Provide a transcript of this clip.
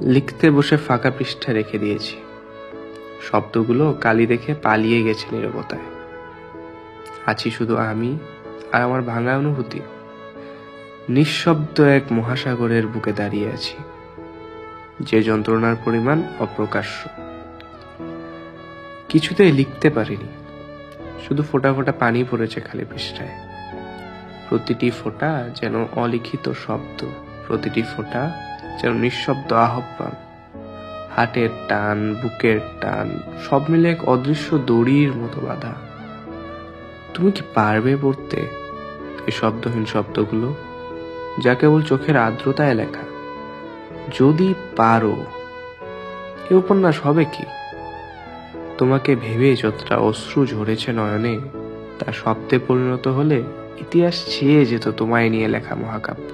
লিখতে বসে ফাঁকা পৃষ্ঠা রেখে দিয়েছি। শব্দগুলো কালি দেখে পালিয়ে গেছে নীরবতায়। আছি শুধু আমি আর আমার ভাঙা অনুভূতি। নিঃশব্দ এক মহাসাগরের বুকে দাঁড়িয়ে আছি। যে যন্ত্রণার পরিমাণ অপ্রকাশ্য। কিছুতেই লিখতে পারিনি। শুধু ফোটা ফোটা পানি পড়েছে খালি পৃষ্ঠায়। প্রতিটি ফোঁটা যেন অলিখিত শব্দ, প্রতিটি ফোঁটা যেন নিঃশব্দ আহ্বান। হাটের টান, বুকের টান, সব মিলে এক অদৃশ্য দড়ির মতো বাধা। তুমি কি পারবে পড়তে এই শব্দহীন শব্দগুলো, যা কেবল চোখের আর্দ্রতায় লেখা? যদি পারো, এ উপন্যাস হবে কি? তোমাকে ভেবে যতটা অশ্রু ঝরেছে নয়নে, তা শব্দে পরিণত হলে ইতিহাস ছেয়ে যেত তোমায় নিয়ে লেখা মহাকাব্য।